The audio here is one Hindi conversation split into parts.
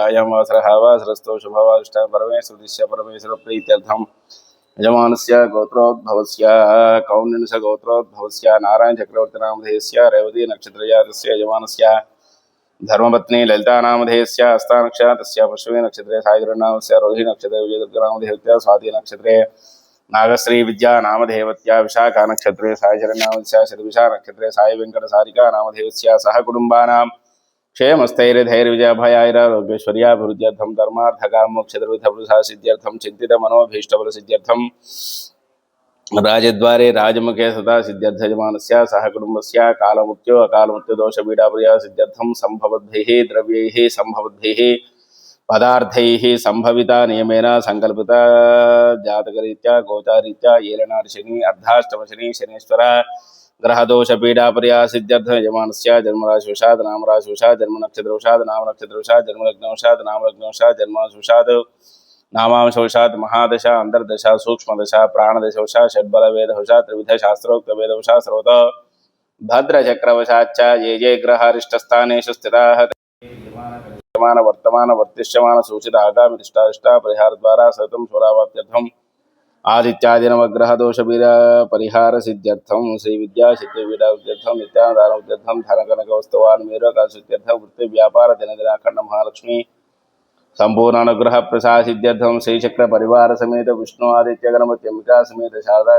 अयं वासरः वासरस्थो शुभवादिष्टः परमेश्वरस्य परमेश्वरप्रीत्यर्थम्। यजमानस्य गोत्रोद्भवस्य कौण्डिन्यस्य गोत्रोद्भवस्य नारायणचक्रवर्तिनामधेयस्य रेवती नक्षत्रजातस्य यजमानस्य, धर्मपत्नी ललितानामधेयस्य हस्तानक्षत्रस्य पश्चिमे नक्षत्रे सायगिरिनामस्य रोहिणी नक्षत्रे, विजयदुर्गनामधेयस्य, स्वाति नक्षत्रे, नागश्री विद्या नामधेवत्या विशाखा नक्षत्रे सायशरनामस्य शतविशा नक्षत्रे साई वेङ्कटसारिका नामधेयस्य सह క్షేమస్థైర్యధైర్విజయభయారోగ్యశ్వర్యాభివృద్ధ్యర్థం ధర్మార్థగా మోక్షద్రవిధవృధా సిద్ధ్యర్థం చింతిత మనోభీష్టబల సిద్ధ్యర్థం రాజద్వారే రాజముఖే సదా సిద్ధ్యర్థయమానస్య సహకుటుంబస్య కాలముత్యో అకాలముత్యదోషపీడాప్రియా సిద్ధ్యర్థం సంభవద్భిः ద్రవ్యైः సంభవద్భిः పదార్థైः సంభవిత నియమేన సంకల్పిత జాతకరీత్యా గోచారీత్యా ఏలనార్శని అర్ధాష్టమశని శనేశ్వర शनीश्वर ग्रहदोषपीडापर्या सिद्ध्यर्थ, यजमानस्य जन्मराशिवशात् नामराशिवशात् जन्मनक्षत्रवशात् नामनक्षत्रवशात् जन्मलग्नवशात् नामलग्नवशात् जन्मशुषात् नामांशवशात् महादशा अन्तर्दशा सूक्ष्मदशा, प्राणदशवशा षड्बलवेदवशा त्रिविधशास्त्रोक्तवेदवशा सर्वत। भद्रचक्रवशाच्च, ये ये ग्रहारिष्टस्थानेषु स्थिताः। वर्तमान, वर्तिष्यमान, सूचित, आगामि तिष्ठाष्टा परिहार द्वारा सततं स्वरावाप्त्यर्थम्। ఆదిత్యాదినవగ్రహదోషపీడ పరిహార సిద్ధ్యర్థం శ్రీ విద్యా సిద్ధి విద్యార్థం నిత్యానదాన ఉద్యర్థం ధనకనక వస్తువాన్ మీరోకాశుత్యర్థం వృత్తి వ్యాపార దినదినాఖండ మహాలక్ష్మి సంపూర్ణ అనుగ్రహ ప్రసాద సిద్ధ్యర్థం శ్రీచక్ర పరివార సమేత విష్ణు ఆదిత్య గణపతి అంబికా సమేత శారదా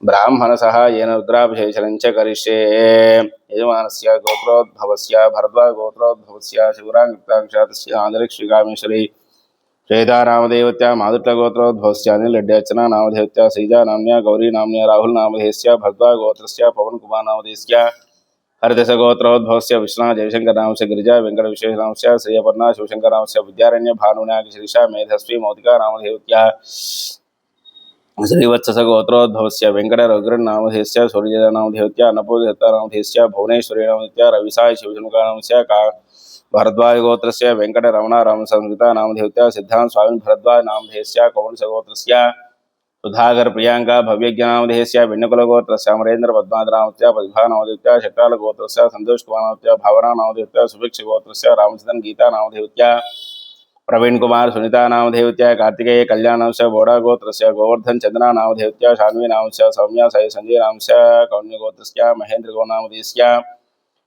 బ్రాహ్మణ సహాయేన రుద్రాభిషేచనంచ కరిష్యే యజమానస్య గోత్రోద్భవస్య భరద్వా గోత్రోద్భవస్య శివరాంగృతాంక్షాతస్య ఆంధ్రక్షిగామేశ్వరి श्वेतानामदेवत्या माधुट्लगोत्रोद्भवस्य अनिलड्यार्चना नामधेवत्या श्रीजा नाम्न्या, गौरी नाम्न्या, राहुल नामधेयस्य भरद्वाज गोत्रस्य पवनकुमार नामधेयस्य हरिदशगोत्रोद्भवस्य विष्णा जयशंकर नामस्य गिरिजा, वेंकट विशेष नामस्य, श्रीयपर्णा शिवशंकर नामस्य, विद्यारण्य भानुनाग शिरीषा, मेधस्वी मौतिका नामधेवत्या श्रीवत्सगोत्रोद्भवस्य वेङ्कटरघुरन्नामधेयस्य सूर्यनामधेवत्या अन्नपूर्णदत्तानामधेयस्य भुवनेश्वरी नामधेयस्य रविसाय शिवशनुकानामस्य का भरद्वाजगोत्रस्य वेङ्कटरमणारामसंस्कृता नामधेवत्या सिद्धांत स्वामी भरद्वाज नामधेयस्य कौणसगोत्रस्य सुधाकर प्रियांका भव्यज्ञनामधेयस्य भिन्नकुलगोत्रस्य अमरेन्द्र पद्मादनामत्या प्रतिभानामधेयत्या शट्टालगोत्रस्य सन्तोषकुमारनामत्या भावनानामधेयत्या सुभिक्षगोत्रस्य रामचन्द्रन गीता नामधेयत्या प्रवीण कुमार सुनीता नामधेवत्या कार्तिकेय कल्याणस्य बोडा गोत्रस्य गोवर्धन चंद्रा नामधेवत्या शान्वी नामस्य सौम्या साई संजय नामस्य कौण्यगोत्रस्य महेन्द्र गो नामधेयस्य बिंदु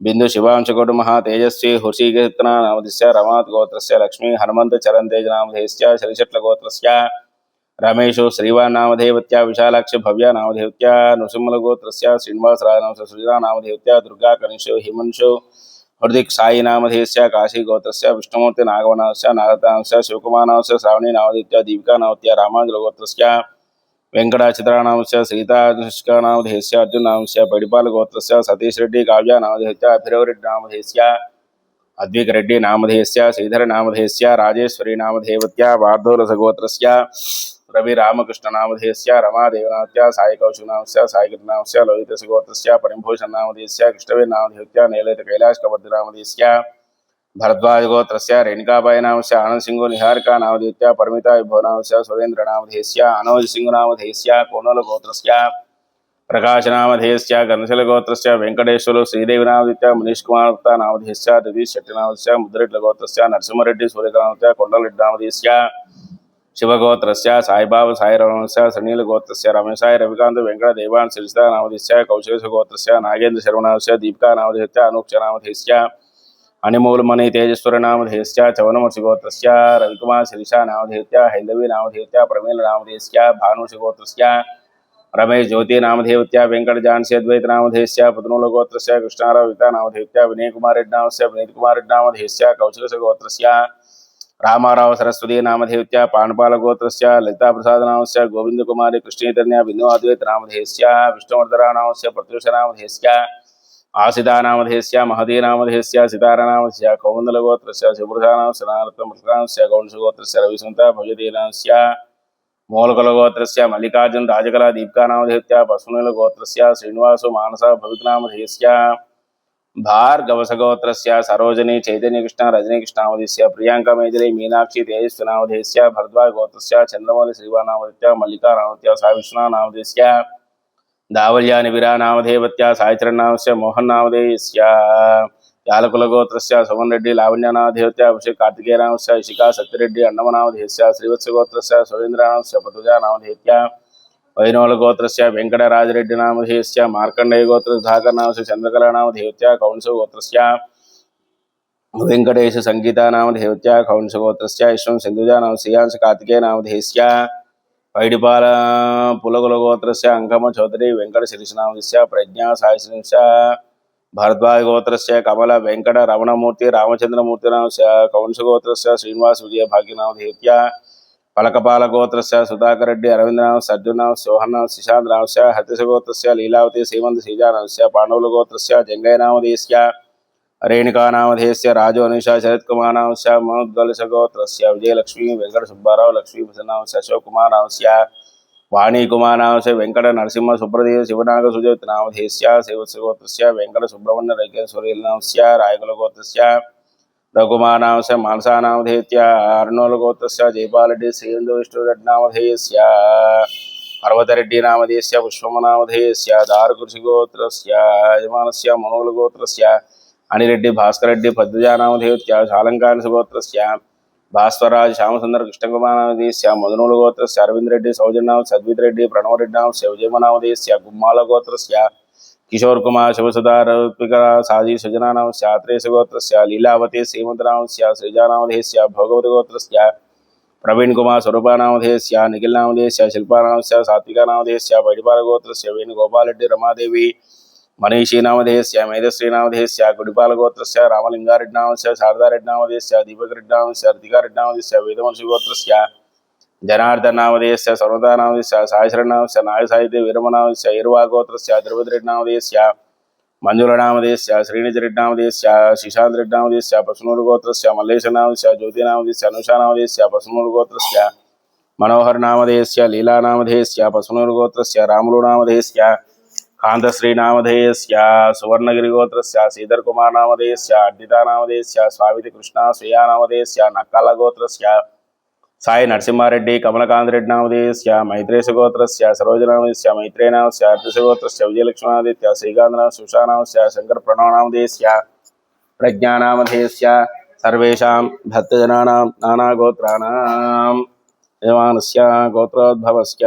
शिवांशकोटु महातेजस्वी हुषीकृतना नामधेयस्य रमात् गोत्रस्य लक्ष्मी हनुमन्त चरण तेज नामधेयस्य श्रीशट्ल गोत्रस्य रमेशो श्रीवान् नामधेवत्या विशालाक्ष भव्या नामधेवत्या नृसिंहल गोत्रस्य श्रीनिवास राय नामस्य सुजना नामधेवत्या दुर्गा कनिषो हिमंशो हृदिक साई नामधेयस्य काशी गोत्रस्य विष्णुमूर्ति नागवनास्य नागतांस्य शिवकुमारनामस्य श्रावणी नामधेयत्या दीपिका नामत्या रामांजल वेङ्कटाचित्रानामस्य सीतानुष्कानामधेयस्य अर्जुनामस्य पडिपाल गोत्रस्य सतीश रेड्डी काव्या नामधेयस्य अभिरवरेड्डी नामधेयस्य अद्विक रेड्डी नामधेयस्य श्रीधर नामधेयस्य राजेश्वरी नामधेयवत्या वार्धोरसगोत्रस्य रवि रामकृष्ण नामधेयस्य रमादेवनामत्या साई कौशिकनामस्य साईकृतनामस्य लोहितसगोत्रस्य परिभूषण नामधेयस्य कृष्णवीर भरद्वाज गोत्रस्य रेणुकाबाई नामस्य आनंद सिंह निहारिका नामधेयत्या परमिता विभो नामस्य सुरेन्द्र नामधेयस्य अनोज सिंह नामधेयस्य कोनल गोत्रस्य प्रकाश नामधेयस्य घनशल गोत्रस्य वेंकटेश्वर श्रीदेवी नामधेयत्या मनीष कुमार गुप्ता नामधेयस्य दिदीश शेट्टी नामस्य मुद्रेड्ल गोत्रस्य नरसिंहरेड्डी सूर्यकामस्य कोंडलरेड्डी नामधेयस्य शिवगोत्रस्य साईबाबा साईरामस्य सनील गोत्रस्य रमेशाय रविकांत वेंकट देवान सिरिस्ता नामधेयस्य कौशलेश गोत्रस्य नागेंद्र शर्मनामस्य दीपिका नामधेयस्य अनूक्ष नामधेयस्य अनिमूलमणि तेजस्वर नामधेयस्य चवनमर्षि गोत्रस्य रविकुमार शिरीषा नामधेयत्या हैन्दवी नामधेयत्या प्रमील नामधेयस्य भानुष गोत्रस्य रमेश ज्योति नामधेयत्या वेंकटजानसी अद्वैत नामधेयस्य पुतनूल गोत्रस्य कृष्णाराव विता नामधेयत्या विनय कुमार रेड्डी नामस्य विनीत कुमार रेड्डी नामधेयस्य कौशलस गोत्रस्य रामाराव सरस्वती नामधेयत्या पाणपाल गोत्रस्य ललिता प्रसाद नामस्य गोविंद कुमारी कृष्णचैतन्य बिन्दु अद्वैत नामधेयस्य विष्णुवर्धरा नामस्य प्रत्युष नामधेयस्य आसिता नामधेयस्य महती नामधेयस्य सितारा नामस्य कौमुन्दलगोत्रस्य नारत्नमृतनामस्य गौंसगोत्रस्य रविसुन्ता भजती नामस्य मूलकुलगोत्रस्य मल्लिकार्जुन राजकला दीपिका नामधेयत्या पशुनीलगोत्रस्य, श्रीनिवासो मानसा भविकनामधेयस्य भार्गवसगोत्रस्य, सरोजनी, चैतन्यकृष्ण रजनीकृष्णावधेयस्य प्रियाङ्का मेजरी, मीनाक्षी तेजस्विनावधेयस्य भरद्वाज गोत्रस्य चन्द्रमौलि श्रीवानावधेयत्या मल्लिका सा विष्णुना नामधेयस्य दावल्या निबिरानामधेपत्या सायचरन्नामस्य मोहन्नामधेयस्य यालकुलगोत्रस्य सुमनरेड्डी लावण्यानामधेपत्या अभिषेक कार्तिकेयनामस्य इशिका, सत्यरेड्डी अण्णमनामधेयस्य श्रीवत्सगोत्रस्य सुरेन्द्रनामस्य पतुजानामधेत्या वैनोलगोत्रस्य वेङ्कटराजरेड्डिनामधेयस्य मार्कण्डेयगोत्रधाकरनामस्य चन्द्रकलानामधेयत्या कौंसगोत्रस्य वेङ्कटेशसङ्गीतानामधेयत्या कार्तिकेय यशं सिन्धुजानामस्यांसकार्तिकेयनामधेयस्य పైడిపాల పులకుల గోత్రస్య అంకమ చౌదరి వెంకట శిరీషనామస్య ప్రజ్ఞా సాయిశ్రీంశ భరద్వాజ గోత్రస్య కమల వెంకట రమణమూర్తి రామచంద్రమూర్తినాంశ కౌంసగోత్రస్య శ్రీనివాస్ విజయ భాగ్యనామధేత్య పలకపాల గోత్రస్య సుధాకర్ రెడ్డి అరవింద్రనాథ్ అర్జుననాథ్ సోహన్నాథ్ శిశాంత్ నాంశ హతిశ గోత్రస్య లీలావతి శ్రీమంత్ శ్రీజానాంశ పాండవుల గోత్రస్య జంగయనామదేశ్య रेणुकानामधेयस्य राजोनिशा शरत्कुमारावस्या मनोद्गलसगोत्रस्य विजयलक्ष्मी वेङ्कटसुब्बाराव लक्ष्मीप्रसन्नावस्य से वाणीकुमारावस्य वेङ्कटनरसिंह सुब्रदेव शिवनागसुजतनामधेयस्य शिवस्यगोत्रस्य वेङ्कटसुब्रह्मण्यरेकेश्वरीनामस्य रायकुलगोत्रस्य रघुमानावस्य मानसानामधेत्या अर्णोलगोत्रस्य जयपालरेड्डि श्रीन्दुविष्णुरेड्नामधेयस्य पर्वतरेड्डिनामधेयस्य पुष्पमनामधेयस्य दारुकृषिगोत्रस्य यजमानस्य मनोलगोत्रस्य శ్రీందు విష్ణురెడ్డి నామధేయస్య పర్వతరెడ్డి నామధేయస్య పుష్పమనామధేయస్య దారుకృషిగోత్రస్య యజమానస్య మనోలగోత్రస్య అనిరెడ్డి భాస్కరెడ్డి పద్మజానామధేయత్య శాలంకాని సుగోత్రస్య భాస్వరాజ్ శ్యామసుందర కృష్ణకుమారనామధేయస్య మధునూల గోత్రస్య అరవింద్ రెడ్డి సౌజన్యామ సద్విత్ రెడ్డి ప్రణవరెడ్డి నామస్య విజయమనామధేయస్య గుమ్మాల గోత్రస్య కిషోర్ కుమార్ శివసుధారత్మిక సాజీ సుజనానామస్య ఆత్రేయ గోత్రస్య లీలావతి శ్రీమంతనామస్య శ్రీజానామధేయస్య భగవతి గోత్రస్య ప్రవీణ్ కుమార్ స్వరూపానామధేయస్య నిఖిల్ నామధేయస్య శిల్పానామస్య సాత్వికానామధేయస్య బైడిపాల గోత్రస్య వేణుగోపాలరెడ్డి మనీషీనామధేయస్య మేధశ్రీనామధేయస్య గుడిపాలగోత్రస్య రామలింగారెడ్నామస్య శారదారెడ్నామధేయస్య దీపకరెడ్నామస్య అర్తికారెడ్నామధేయస్య వేదవంశగోత్రస్య జనార్దనామధేయస్య సర్వదానామధేయస్య సాహస్రనామస్య నాగసాహిత్య విరమనామస్య ఇర్వాగోత్రస్య ద్రౌపదిరెడ్నామధేయస్య మంజులనామధేయస్య శ్రీనిజరెడ్నామధేయస్య శిశాంతరెడ్నామధేయస్య పసునూరుగోత్రస్య మల్లేశనామధేయస్య జ్యోతినామధేయస్య అనుషానామధేయస్య పసునూరుగోత్రస్య మనోహర్నామధేయస్య లీలానామధేయస్య పసునూరుగోత్రస్య రాములునామధేయస్య కాంతశ్రీనామధేయస్య సువర్ణగిరిగోత్రస్య శ్రీధర్ కుమార్ నామధేయస్య అడ్డితానామధేయస్య స్వామితి కృష్ణ శ్రీయానామధేయస్య నక్కలగోత్రస్య సాయి నరసింహారెడ్డి కమలకాంతరెడ్డి నామధేయస్య మైత్రేశ గోత్రస్య సరోజనామధేయస్య మైత్రేనామస్య అర్ధశగోత్రస్య విజయలక్ష్మణాదిత్య శ్రీకాంతనామ సుషానామస్య శంకర ప్రణవనామధేయస్య ప్రజ్ఞానామధేయస్య సర్వేషాం భక్తజనానాం నానాగోత్రాణాం దేవానస్య గోత్రోద్భవస్య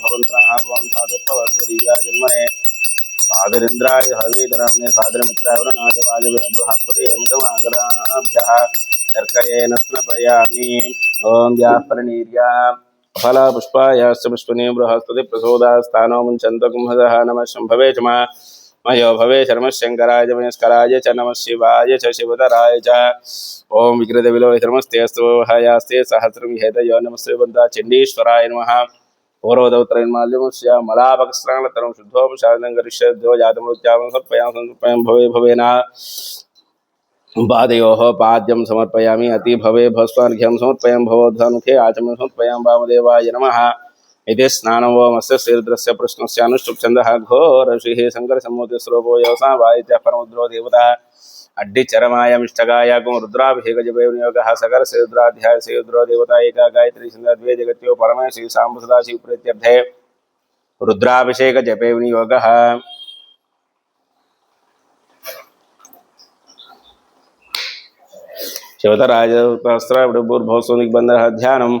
भवन्तनः वं साधुत्ववस्वदीया जन्मने सादरिन्द्राय हवीधरम्ने सादरमित्रावरणाय वाजवे बृहस्पति यमधमागराभ्यः शर्कयेन स्नपयामि ॐ पुष्पने बृहस्पति प्रसोदास्तानो मुञ्चन्तकुंहदः नमः शम्भवे च मयो भवे शर्मः शङ्कराय च मयस्कराय च नमः शिवाय च शिवतराय च। ॐ विकृतविलोहितमस्ते अस्तु हयास्ते सहस्रं हेतयो नमस्ते बन्धा चण्डीश्वराय नमः। पौरोदौत्रैर्माल्यमस्य मलापकस्नानतरं शुद्धोपशादनं करिष्यद्यो जातमृत्यामं समर्पयामि समर्पयामि, भवे समर्पयामि, अति भवे भस्वार्घ्यं समर्पयामि, भवोद्धानुखे आचमनं समर्पयामि, वामदेवाय नमः। इति स्नानं वोमस्य श्रीरुद्रस्य प्रश्नस्य अनुष्टुप्छन्दः घोरषिः शङ्करसम्मूर्तिस्वरूपो योसा वा इत्यः परमुद्रो देवता। अड्डिचरमायमिष्टगाय कुं रुद्राभिषेकजपयोगः सकल श्रीरुद्राध्याय श्रीरुद्रो देवता एका गायत्री छन्दः द्वे जगत्यो परमे श्री साम्ब सदाशिव प्रीत्यर्थे। रुद्राभिषेकजपे विनियोगः। शिवतराजस्त्राभूर्भवस्वनिबन्धः ध्यानम्।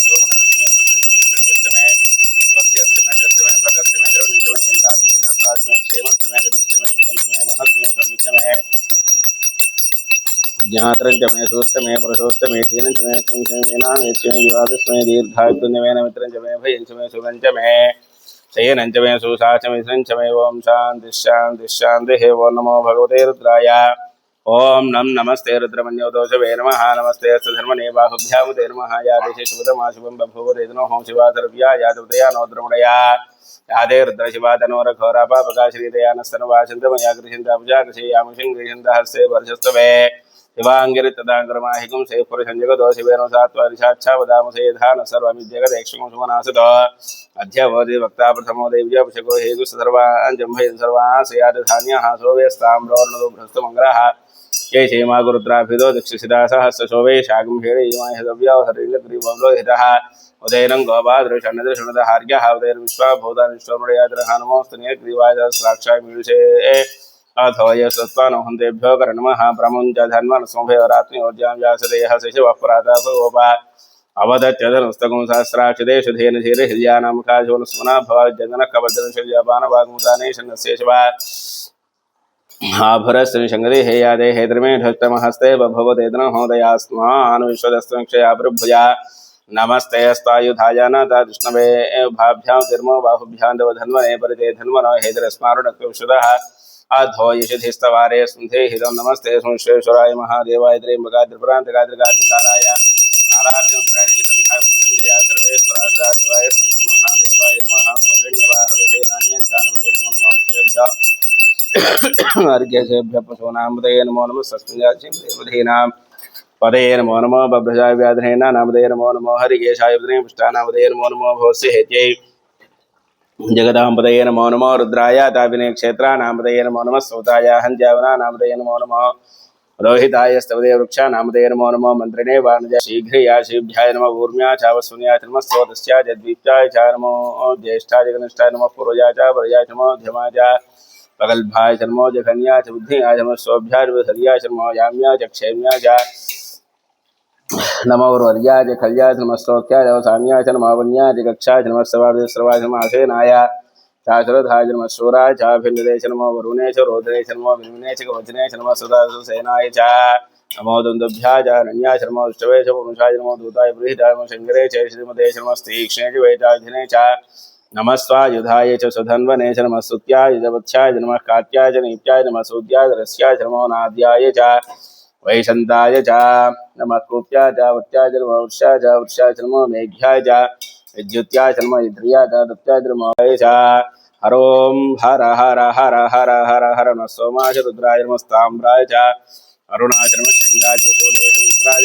मे नमित्रञ्च मे भयञ्च मे सुगञ्च मे शयनञ्च मे सुशाच मे सञ्च मे ॐ शान्तिः शान्तिः शान्तिः नमो नमस्ते नमस्ते अस्तधर्मणे बाहुभ्यामुदे नमः। या देशे शुभदमाशुभं बभूवते नो शिवा सर्व्या यादवतया नोद्रमणया यादे रुद्रशिवा तनोरघोरापापकाश्रीतया नस्तनवाचन्द्रमया गृहीन्दापुजा गृहीयामुषिं गृहीन्दः हस्ते वर्षस्तवे శివాంగిరి తదాంగ్రమాహికం సేపురుషంజగదోషివేణు సాత్వారిషాక్షా వదామసేధాన సర్వమిద్యగదేక్షం సుమనాసతో అధ్యవోది వక్త ప్రథమో దైవ్యాభిషకో హేతు సర్వాంజంభైన్ సర్వాశయాధాన్య సోవేస్తామ్రోర్ణభ్రస్తుమంగళ జై శ్రీమా గురుద్రాభిదో దిక్షిసిదా సహస్రశోభే శాగుంభేణీమాహవ్యవసరేంద్రివలోహిత ఉదయనం గోపాదృషణదృషణద హార్గ్య ఉదయం విశ్వభూతాన్ విశ్వమృయాద్రహనుమోస్తనే గ్రీవాయ సాక్షామీషే अथो यशस्वानो हन्तेभ्यो करणमः प्रमुञ्च शिशवः अवदत्यधनस्तकं सहस्राक्षिते शुधेन धीरहृदयानामकाशोनुस्मना भवाजनः कवचनशल्यापानवाग्मुदानेशन्नस्य शिवा। आभरश्रीशङ्गदे हे यादे हे द्रमे ढष्टमहस्ते बभवतेदन नमस्ते अस्तायुधाय न तृष्णवे भाभ्यां बाहुभ्यां तव धन्वने परिते धन्वनो अधो यशधिस्तवारे स्मृते नमस्ते संश्वेश्वराय महादेवाय त्र्यम्बका त्रिपुरान्तकात्रिकात्रिकाराय कालार्जुनोग्राय नीलकण्ठाय मृत्युञ्जयाय सर्वेश्वराय सदाशिवाय श्रीमन्महादेवाय नमः नमो अर्घ्यसेभ्य पशूनामदये नमो नमः बभ्रजाय नमो नमो हरिकेशाय नमो नमो हेत्यै जगदाम्पदये नमो नमो रुद्राय तापिने क्षेत्रानामदये नमो नमः सूताय हञ्जावना नामदये नमो नमः। रोहिताय स्तवदे वृक्षा नामदये नमो नमो, मन्त्रिणे वाणज शीघ्रया शिभ्याय नमः ऊर्म्या चावस्वन्याय नमः, स्रोतस्याय जद्वीप्याय च नमो, ज्येष्ठाय जगनिष्ठाय नमः, पूर्वजाय च वरजाय च नमो ध्यमाय च पगल्भाय शर्मो जघन्या च, बुद्धियाय नमः सोभ्याय हरियाय च च नमो उर्वर्याय च खल्याय च। नमः श्लोक्याय अवसान्याय च नमः वन्याय च कक्षाय च नमः सर्वार्धे सर्वाय च आसेनाय चाचुरधाय च नमः वरुणे च नमो विन्विने च कवचने च च नमो दुन्दुभ्याय च रण्याय च च पुरुषाय नमो दूताय बृहदाय नमो शङ्करे च श्रीमते च नमः तीक्ष्णे च वेदाधिने च च नमः कात्याय च नमः सूद्याय रस्याय नाद्याय च वैशन्ताय च नमः कूप्याय च वृत्याय च नमः वृक्षाय च वृक्षाय च मेघ्याय च विद्युत्याय च नमः इन्द्रियाय च दत्याय च च हर हर हर हर हर हर हर नमः। सोमाय रुद्राय नमस्ताम्राय च अरुणाय च नमः। शृङ्गाय च वशोदय च उग्राय